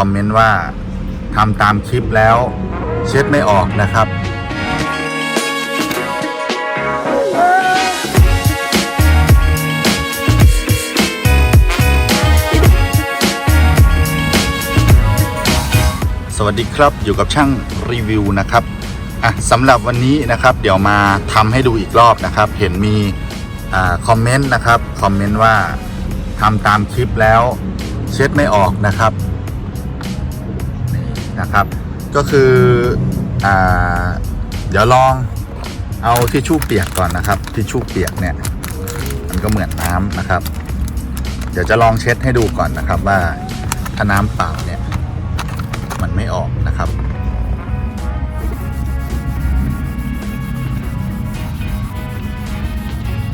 อมเมนต์ว่าทำตามคลิปแล้วเช็ดไม่ออกนะครับสวัสดีครับอยู่กับช่างรีวิวนะครับอะสำหรับวันนี้นะครับ เดี๋ยวมาทำให้ดูอีกรอบนะครับ เห็นมีอ่าคอมเมนต์นะครับคอมเมนต์ว่าทำตามคลิปแล้วเช็ดไม่ออกนะครับ นะครับ ก็คืออเดี๋ยวลองเอาทิชชู่เปียกก่อนนะครับทิชชู่เปียกเนี่ยมันก็เหมือนน้ำนะครับ เดี๋ยวจะลองเช็ดให้ดูก่อนนะครับว่าถ้าน้ำเปล่าเนี่ยมันไม่ออกนะครับ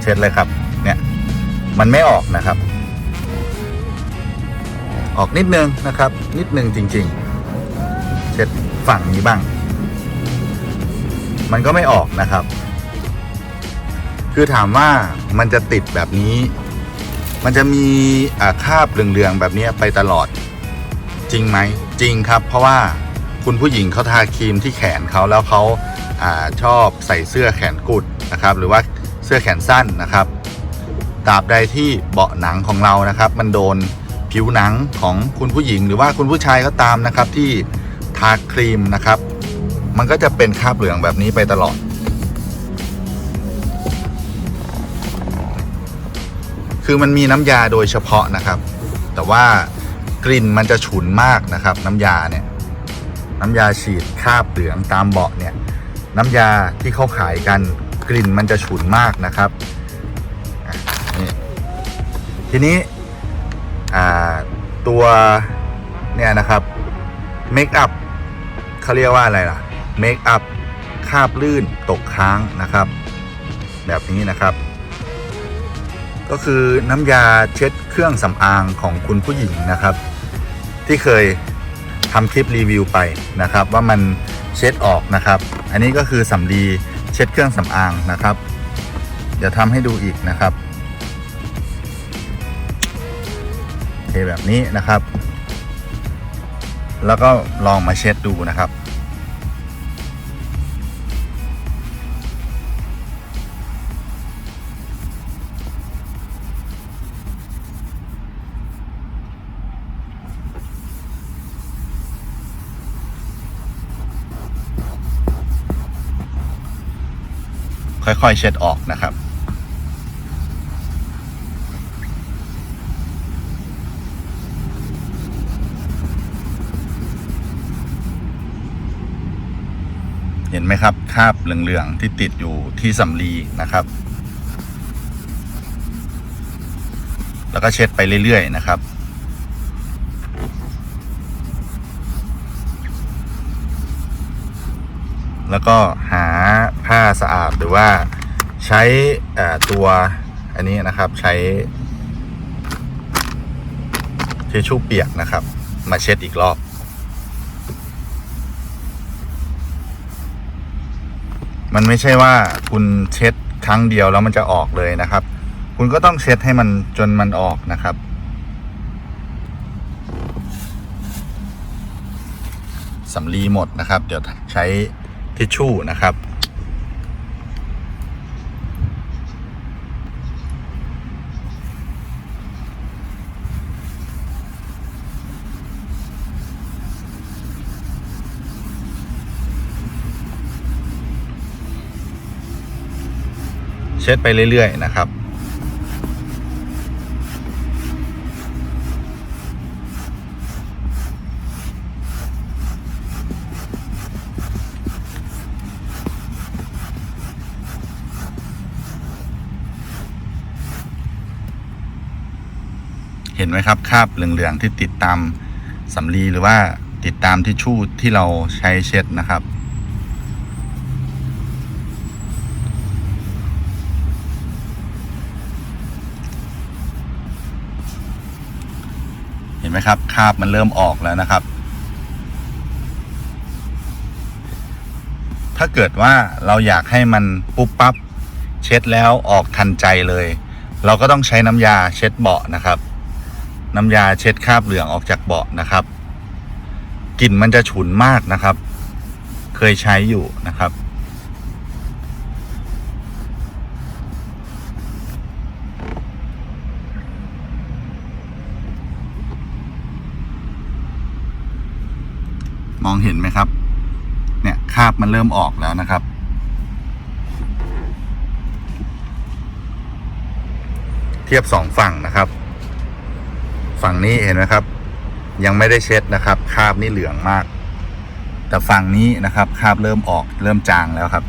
เช็ดเลยครับเนี่ยมันไม่ออกนะครับ ออกนิดนึงนะครับ นิดนึงจริง ๆ เช็ดฝั่งนี้บ้าง มันก็ไม่ออกนะครับ คือถามว่ามันจะติดแบบนี้ มันจะมีคราบเหลืองๆแบบนี้ไปตลอด จริงไหมจริงครับ เพราะว่าคุณผู้หญิงเขาทาครีมที่แขนเขาแล้วเขาอาชอบใส่เสื้อแขนกุดนะครับ หรือว่าเสื้อแขนสั้นนะครับตราบใดที่เบาะหนังของเรานะครับ มันโดนผิวหนังของคุณผู้หญิง หรือว่าคุณผู้ชายก็ตามนะครับที่ ทาครีมนะครับ มันก็จะเป็นคราบเหลืองแบบนี้ไปตลอด คือมันมีน้ำยาโดยเฉพาะนะครับ แต่ว่ากลิ่นมันจะฉุนมากนะครับ น้ำยาเนี่ย น้ำยาฉีดคราบเหลืองตามเบาะเนี่ย น้ำยาที่เขาขายกันกลิ่นมันจะฉุนมากนะครับนี่ทีนี้ตัวเนี่ยนะครับเมคอัพ เขาเรียกว่าอะไรล่ะเมคอัพคาบลื่นตกค้างนะครับ แบบนี้นะครับ ก็คือน้ำยาเช็ดเครื่องสำอางของคุณผู้หญิงนะครับ ที่เคยทำคลิปรีวิวไปนะครับ ว่ามันเช็ดออกนะครับ อันนี้ก็คือสำลีเช็ดเครื่องสำอางนะครับเดี๋ยวทำให้ดูอีกนะครับเทแบบนี้นะครับ แล้วก็ลองมาเช็ดดูนะครับ ค่อย ๆ เช็ดออกนะครับ เห็นไหมครับคราบเหลืองๆที่ติดอยู่ที่สำลีนะครับ แล้วก็เช็ดไปเรื่อย ๆ นะครับแล้วก็หา ผ้าสะอาดหรือว่าใช้ตัวอันนี้นะครับใช้ทิชชู่เปียกนะครับ มาเช็ดอีกรอบ มันไม่ใช่ว่าคุณเช็ดครั้งเดียวแล้วมันจะออกเลยนะครับ คุณก็ต้องเช็ดให้มันจนมันออกนะครับสำลีหมดนะครับ เดี๋ยวใช้ทิชชู่นะครับ ช็ดไปเรื่อยๆนะครับ เห็นไหมครับคราบเหลืองๆที่ติดตามสำลีหรือว่าติดตามทิชชู่ที่เราใช้เช็ดนะครับ ห็นไหมครับคราบมันเริ่มออกแล้วนะครับ ถ้าเกิดว่าเราอยากให้มันปุ๊บปั๊บเช็ดแล้วออกทันใจเลย เราก็ต้องใช้น้ำยาเช็ดเบาะนะครับ น้ำยาเช็ดคราบเหลืองออกจากเบาะนะครับกลิ่นมันจะฉุนมากนะครับ เคยใช้อยู่นะครับ มองเห็นไหมครับ เนี่ยคาบมันเริ่มออกแล้วนะครับ เทียบสองฝั่งนะครับ ฝั่งนี้เห็นไหมครับ ยังไม่ได้เช็ดนะครับคาบนี่เหลืองมาก แต่ฝั่งนี้นะครับคาบเริ่มออกเริ่มจางแล้วครับ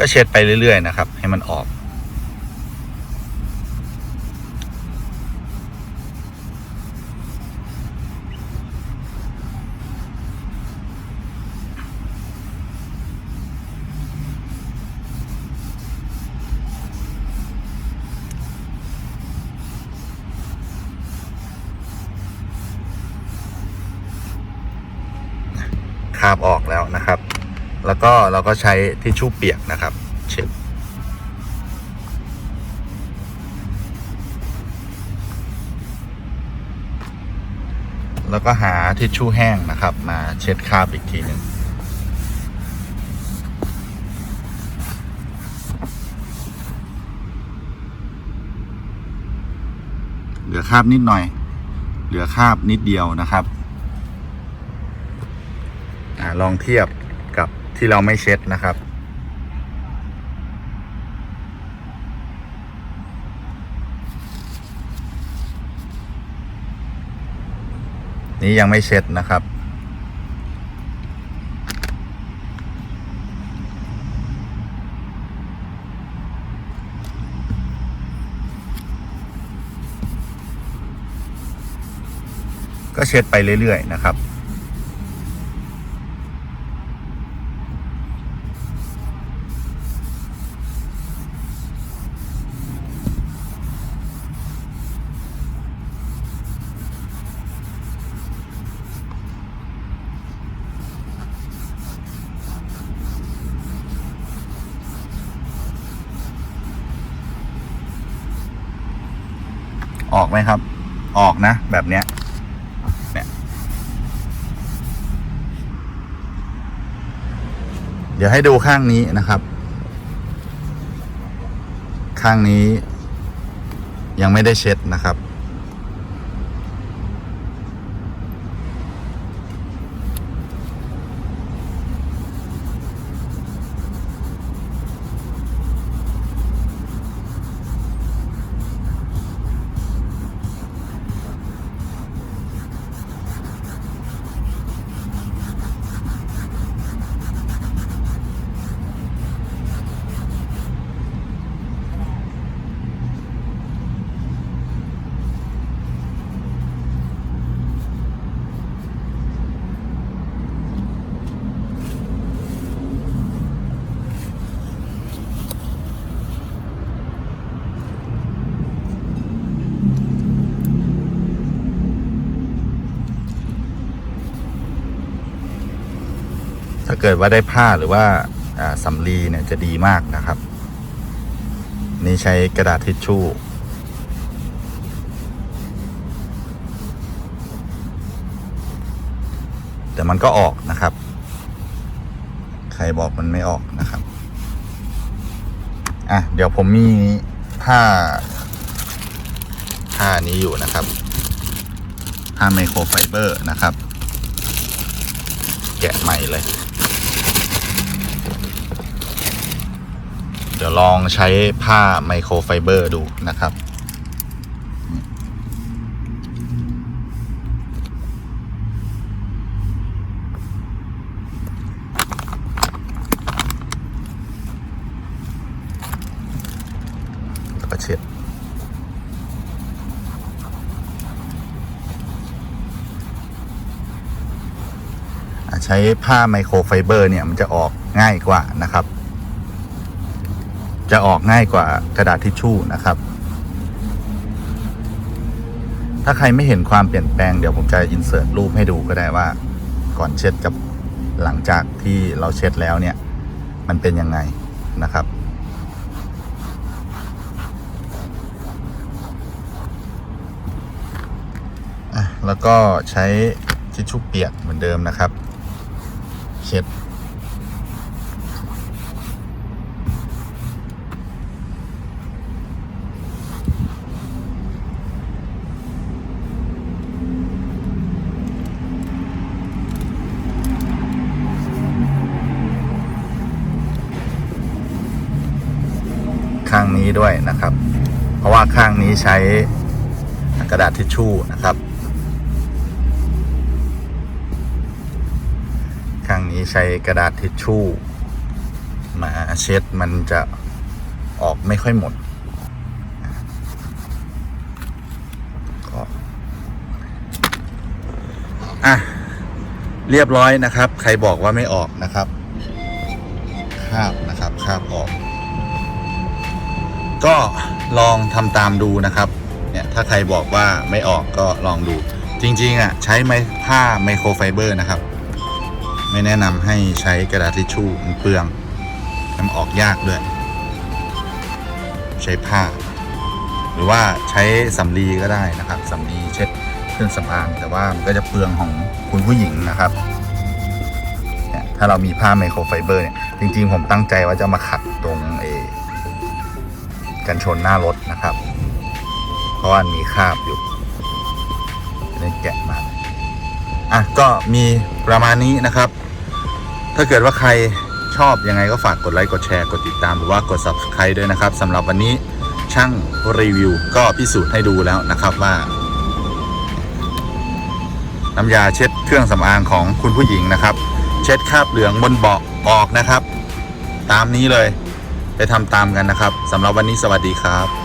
ก็เช็ดไปเรื่อย ๆ นะครับ ให้มันออกคราบออกแล้วนะครับ แล้วก็เราก็ใช้ทิชชู่เปียกนะครับ เช็ดแล้วก็หาทิชชู่แห้งนะครับ มาเช็ดคราบอีกทีหนึ่งเหลือคราบนิดหน่อย เหลือคราบนิดเดียวนะครับอ่าลองเทียบกับ ที่เราไม่เช็ดนะครับ นี่ยังไม่เช็ดนะครับก็เช็ดไปเรื่อยๆนะครับ ออกไหมครับ ออกนะ แบบเนี้ยเดี๋ยวให้ดูข้างนี้นะครับ ข้างนี้ยังไม่ได้เช็ดนะครับ เกิดว่าได้ผ้าหรือว่าสำลีเนี่ยจะดีมากนะครับ นี่ใช้กระดาษทิชชู่แต่มันก็ออกนะครับ ใครบอกมันไม่ออกนะครับ อะ เดี๋ยวผมมีผ้า ผ้านี้อยู่นะครับ ผ้าไมโครไฟเบอร์นะครับ แกะใหม่เลย เดี๋ยวลองใช้ผ้าไมโครไฟเบอร์ดูนะครับแล้วก็เช็ดอะใช้ผ้าไมโครไฟเบอร์เนี่ยมันจะออกง่ายกว่านะครับ จะออกง่ายกว่ากระดาษทิชชู่นะครับ ถ้าใครไม่เห็นความเปลี่ยนแปลงเดี๋ยวผมจะอินเสิร์ตรูปให้ดูก็ได้ว่า ก่อนเช็ดกับหลังจากที่เราเช็ดแล้วเนี่ย มันเป็นยังไงนะครับแล้วก็ใช้ทิชชู่เปียกเหมือนเดิมนะครับ เช็ด นี้ด้วยนะครับ เพราะว่าข้างนี้ใช้กระดาษทิชชู่นะครับ ข้างนี้ใช้กระดาษทิชชู่ มาเช็ดมันจะออกไม่ค่อยหมดอะเรียบร้อยนะครับ ใครบอกว่าไม่ออกนะครับ คาบนะครับ คาบออก ก็ลองทำตามดูนะครับเนี่ยถ้าใครบอกว่าไม่ออกก็ลองดู จริงๆอะใช้ไม้ผ้าไมโครไฟเบอร์นะครับ ไม่แนะนำให้ใช้กระดาษทิชชู่มันเปลืองมันออกยากด้วย ใช้ผ้า หรือว่าใช้สำลีก็ได้นะครับสำลีเช็ดเครื่องสำอางแต่ว่ามันก็จะเปลืองของคุณผู้หญิงนะครับเนี่ยถ้าเรามีผ้าไมโครไฟเบอร์เนี่ยจริง ๆ ผมตั้งใจว่าจะมาขัดตรง กันชนหน้ารถนะครับ เพราะว่ามีคราบอยู่นี่แกะมาอะก็มีประมาณนี้นะครับ ถ้าเกิดว่าใครชอบยังไงก็ฝากกดไลค์กดแชร์กดติดตามหรือว่ากด subscribe ด้วยนะครับสำหรับวันนี้ช่างรีวิว ก็พิสูจน์ให้ดูแล้วนะครับว่า น้ำยาเช็ดเครื่องสำอางของคุณผู้หญิงนะครับ เช็ดคราบเหลืองบนเบาะออกนะครับ ตามนี้เลย ไปทำตามกันนะครับสำหรับวันนี้สวัสดีครับ